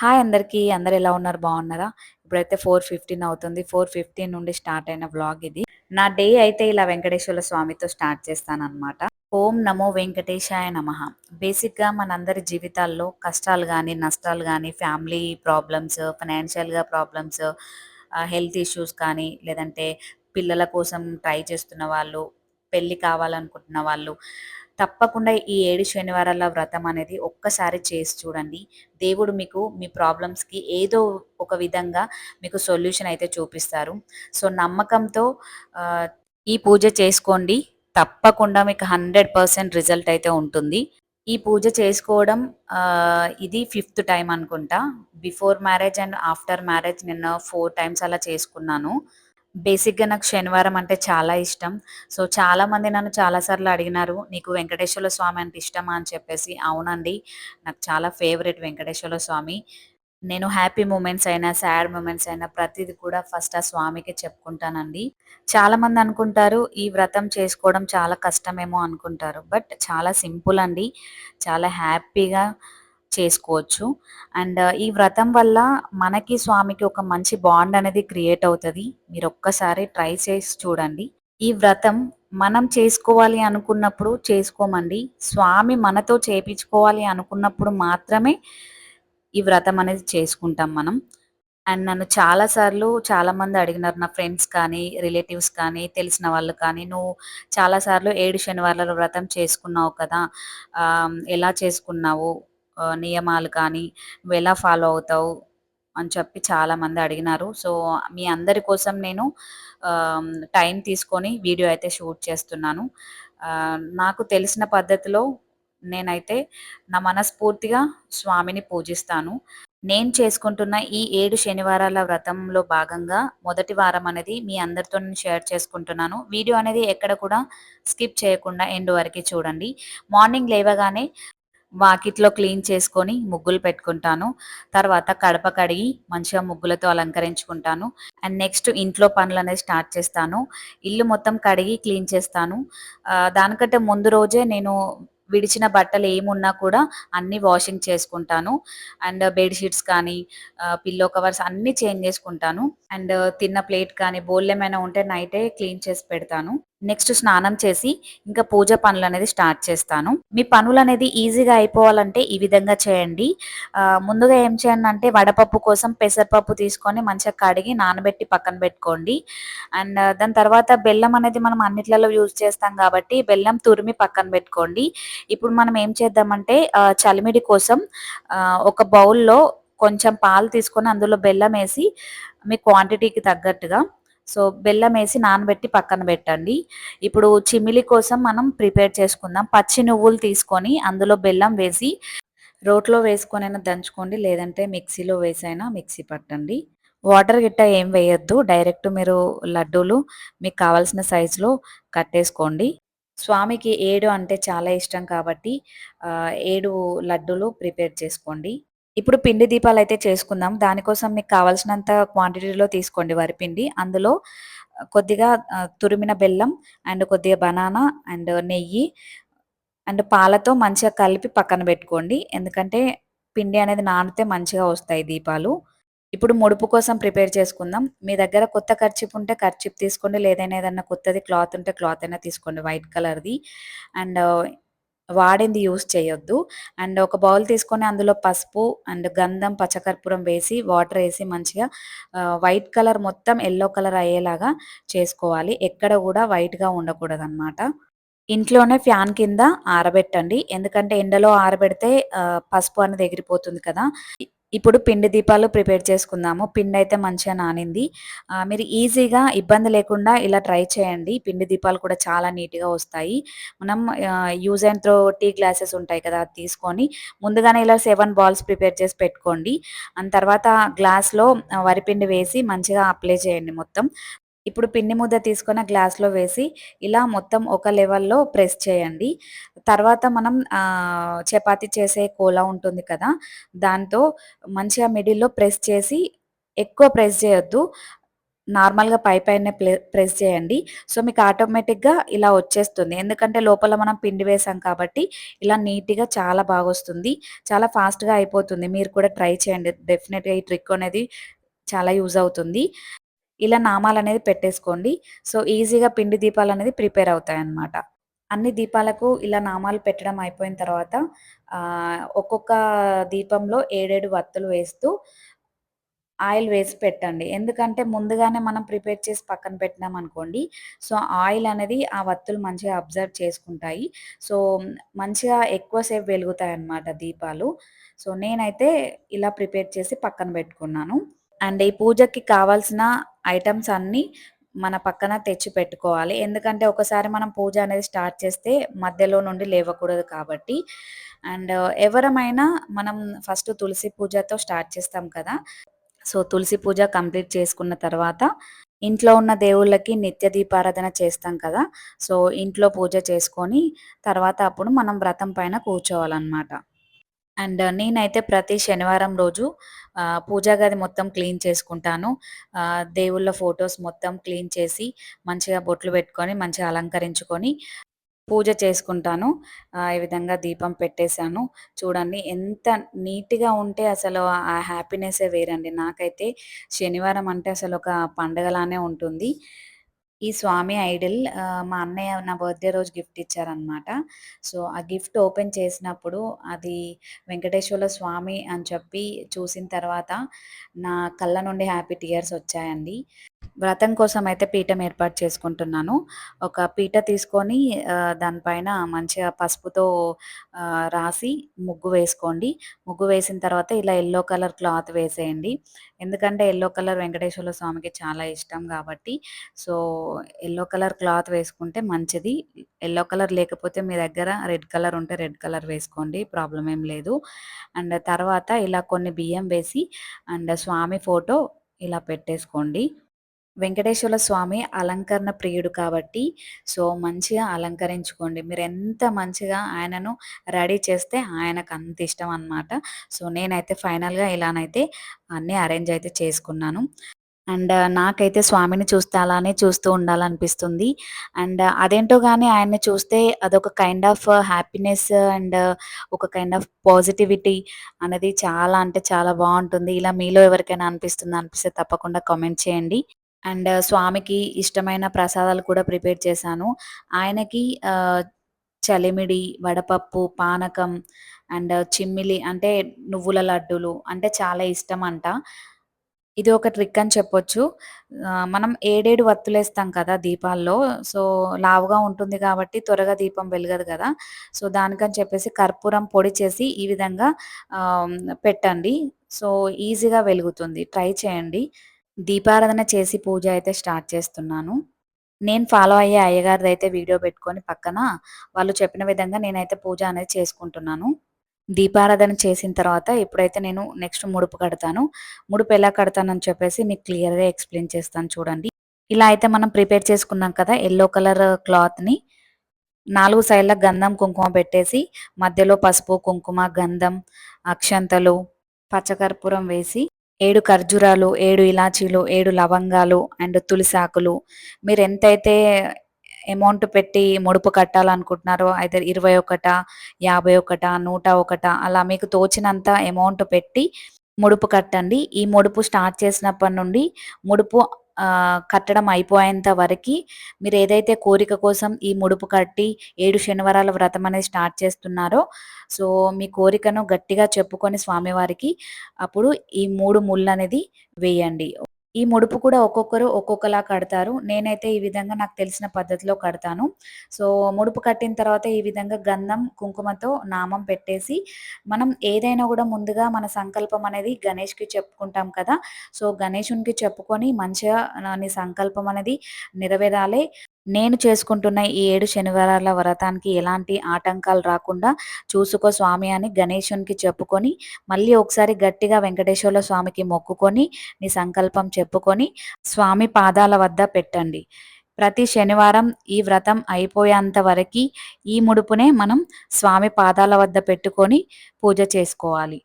Hi అందరికీ అందరు ఎలా ఉన్నారు? బాగున్నారా? ఇప్పుడైతే ఫోర్ ఫిఫ్టీన్ అవుతుంది. ఫోర్ ఫిఫ్టీన్ నుండి స్టార్ట్ అయిన వ్లాగ్ ఇది. నా డే అయితే ఇలా వెంకటేశ్వర స్వామితో స్టార్ట్ చేస్తాను అనమాట ఓం నమో వెంకటేశాయ నమ. బేసిక్గా మనందరి జీవితాల్లో కష్టాలు కానీ నష్టాలు కానీ ఫ్యామిలీ ప్రాబ్లమ్స్ ఫైనాన్షియల్గా ప్రాబ్లమ్స్ హెల్త్ ఇష్యూస్ కానీ లేదంటే పిల్లల కోసం ట్రై చేస్తున్న వాళ్ళు పెళ్ళి కావాలనుకుంటున్న వాళ్ళు తప్పకుండా ఈ ఏడు శనివారాల వ్రతం అనేది ఒక్కసారి చేసి చూడండి. దేవుడు మీకు మీ ప్రాబ్లమ్స్కి ఏదో ఒక విధంగా మీకు సొల్యూషన్ అయితే చూపిస్తారు. సో నమ్మకంతో ఈ పూజ చేసుకోండి. తప్పకుండా మీకు హండ్రెడ్ పర్సెంట్ రిజల్ట్ అయితే ఉంటుంది. ఈ పూజ చేసుకోవడం ఇది ఫిఫ్త్ టైం అనుకుంటా. Before marriage and after marriage నిన్న ఫోర్ టైమ్స్ అలా చేసుకున్నాను. బేసిక్గా నాకు శనివారం అంటే చాలా ఇష్టం. సో చాలామంది నన్ను చాలాసార్లు అడిగినారు నీకు వెంకటేశ్వర స్వామి అంటే ఇష్టమా? అని చెప్పేసి. అవునండి నాకు చాలా ఫేవరెట్ వెంకటేశ్వర స్వామి. నేను హ్యాపీ మూమెంట్స్ అయినా సాడ్ మూమెంట్స్ అయినా ప్రతిది కూడా ఫస్ట్ ఆ స్వామికి చెప్పుకుంటానండి. చాలామంది అనుకుంటారు ఈ వ్రతం చేసుకోవడం చాలా కష్టమేమో అనుకుంటారు. బట్ చాలా సింపుల్ అండి. చాలా హ్యాపీగా చేసుకోవచ్చు. అండ్ ఈ వ్రతం వల్ల మనకి స్వామికి ఒక మంచి బాండ్ అనేది క్రియేట్ అవుతుంది. మీరు ఒక్కసారి ట్రై చేసి చూడండి. ఈ వ్రతం మనం చేసుకోవాలి అనుకున్నప్పుడు చేసుకోమండి. స్వామి మనతో చేపించుకోవాలి అనుకున్నప్పుడు మాత్రమే ఈ వ్రతం అనేది చేసుకుంటాం మనం. అండ్ నన్ను చాలాసార్లు చాలామంది అడిగినారు. నా ఫ్రెండ్స్ కానీ రిలేటివ్స్ కానీ తెలిసిన వాళ్ళు కానీ నువ్వు చాలాసార్లు ఏడు శనివారాల వ్రతం చేసుకున్నావు కదా. ఎలా చేసుకున్నావు? నియమాలు కానీ ఎలా ఫాలో అవుతావు అని చెప్పి చాలామంది అడిగినారు. సో మీ అందరి కోసం నేను టైం తీసుకొని వీడియో అయితే షూట్ చేస్తున్నాను. నాకు తెలిసిన పద్ధతిలో నేనైతే నా మనస్ఫూర్తిగా స్వామిని పూజిస్తాను. నేను చేసుకుంటున్న ఈ ఏడు శనివారాల వ్రతంలో భాగంగా మొదటి వారం అనేది మీ అందరితో షేర్ చేసుకుంటున్నాను. వీడియో అనేది ఎక్కడ కూడా స్కిప్ చేయకుండా ఎండ్ వరకు చూడండి. మార్నింగ్ లేవగానే వాకిట్లో క్లీన్ చేసుకొని ముగ్గులు పెట్టుకుంటాను. తర్వాత కడప కడిగి మంచిగా ముగ్గులతో అలంకరించుకుంటాను. అండ్ నెక్స్ట్ ఇంట్లో పనులు అనేది స్టార్ట్ చేస్తాను. ఇల్లు మొత్తం కడిగి క్లీన్ చేస్తాను. దానికంటే ముందు రోజే నేను విడిచిన బట్టలు ఏమున్నా కూడా అన్ని వాషింగ్ చేసుకుంటాను. అండ్ బెడ్షీట్స్ కానీ పిల్లో కవర్స్ అన్నీ చేంజ్ చేసుకుంటాను. అండ్ తిన్న ప్లేట్ కానీ బోల్ ఏమైనా ఉంటే నైటే క్లీన్ చేసి పెడతాను. నెక్స్ట్ స్నానం చేసి ఇంకా పూజ పనులు అనేది స్టార్ట్ చేస్తాను. మీ పనులు అనేది ఈజీగా అయిపోవాలంటే ఈ విధంగా చేయండి. ముందుగా ఏం చేయండి అంటే వడపప్పు కోసం పెసరపప్పు తీసుకొని మంచిగా కడిగి నానబెట్టి పక్కన పెట్టుకోండి. అండ్ దాని తర్వాత బెల్లం అనేది మనం అన్నిట్లలో యూజ్ చేస్తాం కాబట్టి బెల్లం తురిమి పక్కన పెట్టుకోండి. ఇప్పుడు మనం ఏం చేద్దామంటే చలిమిడి కోసం ఒక బౌల్లో కొంచెం పాలు తీసుకొని అందులో బెల్లం వేసి మీ క్వాంటిటీకి తగ్గట్టుగా సో బెల్లం వేసి నానబెట్టి పక్కన పెట్టండి. ఇప్పుడు చిమిలి కోసం మనం ప్రిపేర్ చేసుకుందాం. పచ్చి నువ్వులు తీసుకొని అందులో బెల్లం వేసి రోట్లో వేసుకొనైనా దంచుకోండి. లేదంటే మిక్సీలో వేసైనా మిక్సీ పట్టండి. వాటర్ గిట్ట ఏం వేయొద్దు. డైరెక్ట్ మీరు లడ్డూలు మీకు కావాల్సిన సైజులో కట్టేసుకోండి. స్వామికి ఏడు అంటే చాలా ఇష్టం కాబట్టి ఏడు లడ్డూలు ప్రిపేర్ చేసుకోండి. ఇప్పుడు పిండి దీపాలు అయితే చేసుకుందాం దానికోసం మీకు కావాల్సినంత క్వాంటిటీలో తీసుకోండి వరి పిండి. అందులో కొద్దిగా తురిమిన బెల్లం అండ్ కొద్దిగా బనానా అండ్ నెయ్యి అండ్ పాలతో మంచిగా కలిపి పక్కన పెట్టుకోండి. ఎందుకంటే పిండి అనేది నానితే మంచిగా వస్తాయి దీపాలు. ఇప్పుడు ముడుపు కోసం ప్రిపేర్ చేసుకుందాం. మీ దగ్గర కొత్త ఖర్చిప్ ఉంటే ఖర్చిప్ తీసుకోండి. లేదైనా ఏదన్నా కొత్తది క్లాత్ ఉంటే క్లాత్ అయినా తీసుకోండి వైట్ కలర్ది. అండ్ వాడింది యూస్ చేయొద్దు. అండ్ ఒక బౌల్ తీసుకొని అందులో పసుపు అండ్ గంధం పచ్చకర్పూరం వేసి వాటర్ వేసి మంచిగా వైట్ కలర్ మొత్తం ఎల్లో కలర్ అయ్యేలాగా చేసుకోవాలి. ఎక్కడ కూడా వైట్గా ఉండకూడదు అనమాట ఇంట్లోనే ఫ్యాన్ కింద ఆరబెట్టండి. ఎందుకంటే ఎండలో ఆరబెడితే పసుపు అనేది ఎగిరిపోతుంది కదా. ఇప్పుడు పిండి దీపాలు ప్రిపేర్ చేసుకుందాము. పిండి అయితే మంచిగా నానింది. మీరు ఈజీగా ఇబ్బంది లేకుండా ఇలా ట్రై చేయండి. పిండి దీపాలు కూడా చాలా నీట్గా వస్తాయి. మనం use and throw tea glasses ఉంటాయి కదా అది తీసుకొని ముందుగానే ఇలా సెవెన్ బాల్స్ ప్రిపేర్ చేసి పెట్టుకోండి. అండ్ తర్వాత గ్లాస్లో వరిపిండి వేసి మంచిగా అప్లై చేయండి మొత్తం. ఇప్పుడు పిండి ముద్ద తీసుకొని గ్లాస్లో వేసి ఇలా మొత్తం ఒక లెవెల్లో ప్రెస్ చేయండి తర్వాత మనం చపాతి చేసే కోలా ఉంటుంది కదా దాంతో మంచిగా మిడిల్లో ప్రెస్ చేసి ఎక్కువ ప్రెస్ చేయొద్దు నార్మల్‌గా పై పైన ప్రెస్ చేయండి. సో, మీకు ఆటోమేటిక్‌గా ఇలా వచ్చేస్తుంది. ఎందుకంటే లోపల మనం పిండి వేసాం కాబట్టి ఇలా నీట్‌గా చాలా బాగొస్తుంది. చాలా ఫాస్ట్‌గా అయిపోతుంది. మీరు కూడా ట్రై చేయండి. డెఫినెట్‌గా ఈ ట్రిక్ అనేది చాలా యూజ్ అవుతుంది. ఇలా నామాలు అనేది పెట్టేసుకోండి. సో, ఈజీగా పిండి దీపాలు అనేది ప్రిపేర్ అవుతాయన్నమాట. అన్ని దీపాలకు ఇలా నామాలు పెట్టడం అయిపోయిన తర్వాత ఒక్కొక్క దీపంలో 7, 7 వత్తులు వేస్తూ ఆయిల్ వేసి పెట్టండి. ఎందుకంటే ముందుగానే మనం ప్రిపేర్ చేసి పక్కన పెట్టినాం అనుకోండి సో, ఆయిల్ అనేది ఆ వత్తులు మంచిగా అబ్జర్వ్ చేసుకుంటాయి. సో, మంచిగా ఎక్కువసేపు వెలుగుతాయి అన్నమాట దీపాలు. సో, నేనైతే ఇలా ప్రిపేర్ చేసి పక్కన పెట్టుకున్నాను. అండ్ ఈ పూజకి కావాల్సిన ఐటమ్స్ అన్నీ మన పక్కన తెచ్చి పెట్టుకోవాలి. ఎందుకంటే ఒకసారి మనం పూజ అనేది స్టార్ట్ చేస్తే మధ్యలో నుండి లేవకూడదు కాబట్టి. అండ్ ఎవరమైనా మనం ఫస్ట్ తులసి పూజతో స్టార్ట్ చేస్తాం కదా! సో, తులసి పూజ కంప్లీట్ చేసుకున్న తర్వాత ఇంట్లో ఉన్న దేవుళ్ళకి నిత్య దీపారాధన చేస్తాం కదా! సో, ఇంట్లో పూజ చేసుకొని తర్వాత అప్పుడు మనం వ్రతం పైన కూర్చోవాలన్నమాట అండ్ నేనైతే ప్రతి శనివారం రోజు పూజా గది మొత్తం క్లీన్ చేసుకుంటాను. దేవుళ్ళ ఫొటోస్ మొత్తం క్లీన్ చేసి, మంచిగా బొట్లు పెట్టుకొని, మంచిగా అలంకరించుకొని పూజ చేసుకుంటాను. ఈ విధంగా దీపం పెట్టేశాను చూడండి ఎంత నీట్‌గా ఉంటే అసలు ఆ హ్యాపీనెస్సే వేరండి. నాకైతే శనివారం అంటే అసలు ఒక పండగలానే ఉంటుంది. ఈ స్వామి ఐడిల్ మా అన్నయ్య నా బర్త్‌డే రోజు గిఫ్ట్ ఇచ్చారనమాట. సో, ఆ గిఫ్ట్ ఓపెన్ చేసినప్పుడు అది వెంకటేశ్వర స్వామి అని చెప్పి చూసిన తర్వాత నా కళ్ళ నుండి హ్యాపీ టీయర్స్ వచ్చాయండి. వ్రతం కోసం అయితే పీఠం ఏర్పాటు చేసుకుంటున్నాను. ఒక పీట తీసుకొని దానిపైన మంచిగా పసుపుతో రాసి ముగ్గు వేసుకోండి. ముగ్గు వేసిన తర్వాత ఇలా ఎల్లో కలర్ క్లాత్ వేసేయండి. ఎందుకంటే ఎల్లో కలర్ వెంకటేశ్వర స్వామికి చాలా ఇష్టం కాబట్టి సో, ఎల్లో కలర్ క్లాత్ వేసుకుంటే మంచిది. ఎల్లో కలర్ లేకపోతే మీ దగ్గర రెడ్ కలర్ ఉంటే రెడ్ కలర్ వేసుకోండి. ప్రాబ్లం ఏం లేదు. అండ్ తర్వాత ఇలా కొన్ని బియ్యం వేసి అండ్ స్వామి ఫోటో ఇలా పెట్టేసుకోండి. వెంకటేశ్వర స్వామి అలంకరణ ప్రియుడు కాబట్టి, సో, మంచిగా అలంకరించుకోండి. మీరెంత మంచిగా ఆయనను రెడీ చేస్తే ఆయనకు అంత ఇష్టం అనమాట. సో, నేనైతే ఫైనల్‌గా ఇలానైతే అన్నీ అరేంజ్ అయితే చేసుకున్నాను. అండ్ నాకైతే స్వామిని చూస్తే అలానే చూస్తూ ఉండాలనిపిస్తుంది. అండ్ అదేంటో కానీ ఆయన్ని చూస్తే అదొక కైండ్ ఆఫ్ హ్యాపీనెస్ అండ్ ఒక కైండ్ ఆఫ్ పాజిటివిటీ అనేది చాలా అంటే చాలా బాగుంటుంది ఇలా మీలో ఎవరికైనా అనిపిస్తుంది అనిపిస్తే తప్పకుండా కామెంట్ చేయండి. అండ్ స్వామికి ఇష్టమైన ప్రసాదాలు కూడా ప్రిపేర్ చేశాను. ఆయనకి ఆహ్, చలిమిడి, వడపప్పు, పానకం అండ్ చిమ్మిలి అంటే నువ్వుల లడ్డూలు అంటే చాలా ఇష్టమంట. ఇది ఒక ట్రిక్ అని చెప్పొచ్చు. ఆహ్, మనం ఏడేడు వత్తులేస్తాం కదా దీపాల్లో. సో, లావుగా ఉంటుంది కాబట్టి త్వరగా దీపం వెలగదు గదా! సో, దానికని చెప్పేసి కర్పూరం పొడి చేసి ఈ విధంగా ఆహ్, పెట్టండి. సో, ఈజీగా వెలుగుతుంది. ట్రై చేయండి. దీపారాధన చేసి పూజ అయితే స్టార్ట్ చేస్తున్నాను. నేను ఫాలో అయ్యే అయ్యగారిదైతే వీడియో పెట్టుకొని పక్కన వాళ్ళు చెప్పిన విధంగా నేనైతే పూజ అనేది చేసుకుంటున్నాను. దీపారాధన చేసిన తర్వాత ఇప్పుడైతే నేను నెక్స్ట్ ముడుపు కడతాను. ముడుపు ఎలా కడతానని చెప్పేసి మీకు క్లియర్‌గా ఎక్స్‌ప్లెయిన్ చేస్తాను చూడండి. ఇలా అయితే మనం ప్రిపేర్ చేసుకున్నాం కదా! ఎల్లో కలర్ క్లాత్‌ని నాలుగు సైడ్‌ల గంధం, కుంకుమ పెట్టేసి మధ్యలో పసుపు, కుంకుమ, గంధం, అక్షంతలు, పచ్చకర్పూరం వేసి ఏడు ఖర్జూరాలు, ఏడు ఇలాచీలు, ఏడు లవంగాలు అండ్ తులసాకులు మీరెంతైతే అమౌంట్ పెట్టి ముడుపు కట్టాలనుకుంటున్నారో అయితే 21, 51, 101 అలా మీకు తోచినంత అమౌంట్ పెట్టి ముడుపు కట్టండి. ఈ ముడుపు స్టార్ట్ చేసినప్పటి నుండి ముడుపు కట్టడం అయిపోయేంత వరకి ఏదైతే కోరిక కోసం ఈ ముడుపు కట్టి ఏడు శనివారాల వ్రతం అనేది స్టార్ట్ చేస్తున్నారో, సో, మీ కోరికను గట్టిగా చెప్పుకొని స్వామివారికి అప్పుడు ఈ మూడు ముళ్ళు అనేది వేయండి. ఈ ముడుపు కూడా ఒక్కొక్కరు ఒక్కొక్కలా కడతారు. నేనైతే ఈ విధంగా నాకు తెలిసిన పద్ధతిలో కడతాను. సో, ముడుపు కట్టిన తర్వాత ఈ విధంగా గంధం, కుంకుమతో నామం పెట్టేసి మనం ఏదైనా కూడా ముందుగా మన సంకల్పం అనేది గణేష్‌కి చెప్పుకుంటాం కదా! సో, గణేషునికి చెప్పుకొని మంచిగా నీ సంకల్పం అనేది నెరవేరాలి. నేను చేసుకుంటున్న ఈ ఏడు శనివారాల వ్రతానికి ఎలాంటి ఆటంకాలు రాకుండా చూసుకో స్వామి అని గణేశునికి చెప్పుకొని, మళ్ళీ ఒకసారి గట్టిగా వెంకటేశ్వర స్వామికి మొక్కుకొని, నీ సంకల్పం చెప్పుకొని స్వామి పాదాల వద్ద పెట్టండి. ప్రతి శనివారం ఈ వ్రతం అయిపోయేంత వరకి ఈ ముడుపునే మనం స్వామి పాదాల వద్ద పెట్టుకొని పూజ చేసుకోవాలి.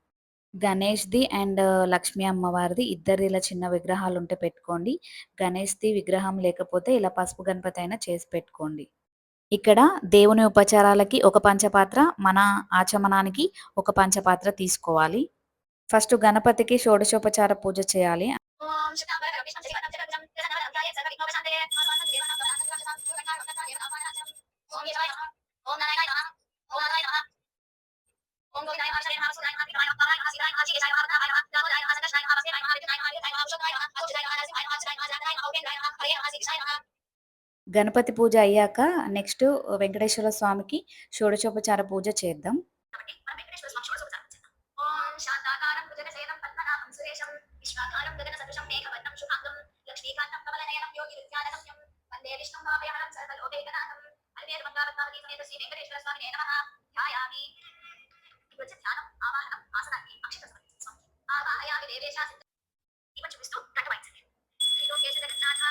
గణేష్‌ది అండ్ లక్ష్మీ అమ్మవారిది ఇద్దరిది ఇలా చిన్న విగ్రహాలు ఉంటే పెట్టుకోండి. గణేష్‌ది విగ్రహం లేకపోతే ఇలా పసుపు గణపతి అయినా చేసి పెట్టుకోండి. ఇక్కడ దేవుని ఉపచారాలకి ఒక పంచపాత్ర, మన ఆచమనానికి ఒక పంచపాత్ర తీసుకోవాలి. ఫస్ట్ గణపతికి షోడశోపచార పూజ చేయాలి. ఓం గణపతి పూజ అయ్యాక నెక్స్ట్ వెంకటేశ్వర స్వామికి షోడశోపచార పూజ చేద్దాం. విష్ణు మనం పద్మనాభం సర్వలోకైకనాథం అల్వేర్ మంగావతావతి సమేత శ్రీ వెంకటేశ్వర స్వామి నమః ధ్యాయామి వచ్చే ధ్యానం ఆవాహనం ఆసనానికి ఆవాహయామి సిద్ధ చూపిస్తూ వాయించండి జగన్నాథ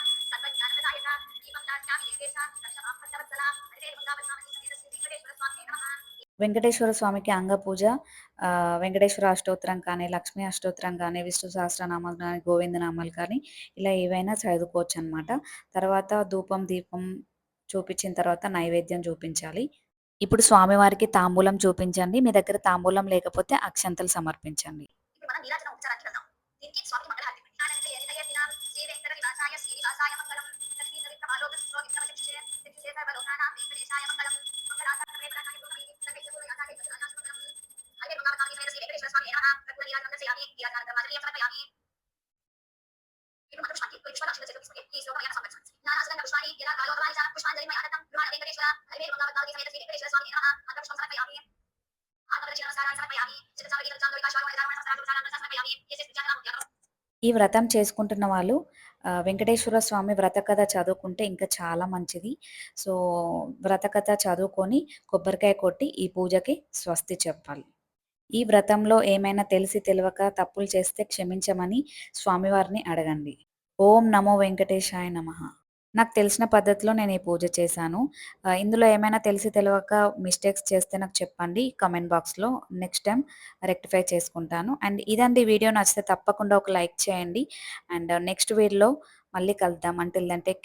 దీపం దాస్యామి దేవేశ సమేత శ్రీ వెంకటేశ్వర నమః. వెంకటేశ్వర స్వామికి అంగ పూజ వెంకటేశ్వర అష్టోత్తరం కానీ, లక్ష్మీ అష్టోత్తరం కానీ, విష్ణు సహస్రనామాలు కానీ, గోవిందనామాలు కానీ ఇలా ఏవైనా చదువుకోవచ్చు అనమాట తర్వాత ధూపం, దీపం చూపించిన తర్వాత నైవేద్యం చూపించాలి. ఇప్పుడు స్వామివారికి తాంబూలం చూపించండి. మీ దగ్గర తాంబూలం లేకపోతే అక్షంతలు సమర్పించండి. ఈ శ్లోకం ఈ వ్రతం చేసుకుంటున్న వాళ్ళు వెంకటేశ్వర స్వామి వ్రత కథ చదువుకుంటే ఇంకా చాలా మంచిది. సో, వ్రత కథ చదువుకొని కొబ్బరికాయ కొట్టి ఈ పూజకి స్వస్తి చెప్పాలి. ఈ వ్రతంలో ఏమైనా తెలిసి తెలియక తప్పులు చేస్తే క్షమించమని స్వామివారిని అడగండి. ఓం నమో వెంకటేశాయ నమః. నాకు తెలిసిన పద్ధతిలో నేను ఈ పూజ చేశాను. ఇందులో ఏమైనా తెలిసి తెలియక మిస్టేక్స్ చేస్తే నాకు చెప్పండి కామెంట్ బాక్స్‌లో. నెక్స్ట్ టైం రెక్టిఫై చేసుకుంటాను. అండ్ ఇదండి వీడియో నచ్చితే తప్పకుండా ఒక లైక్ చేయండి. అండ్ నెక్స్ట్ వీడియోలో మళ్ళీ కలుద్దాం. Until then take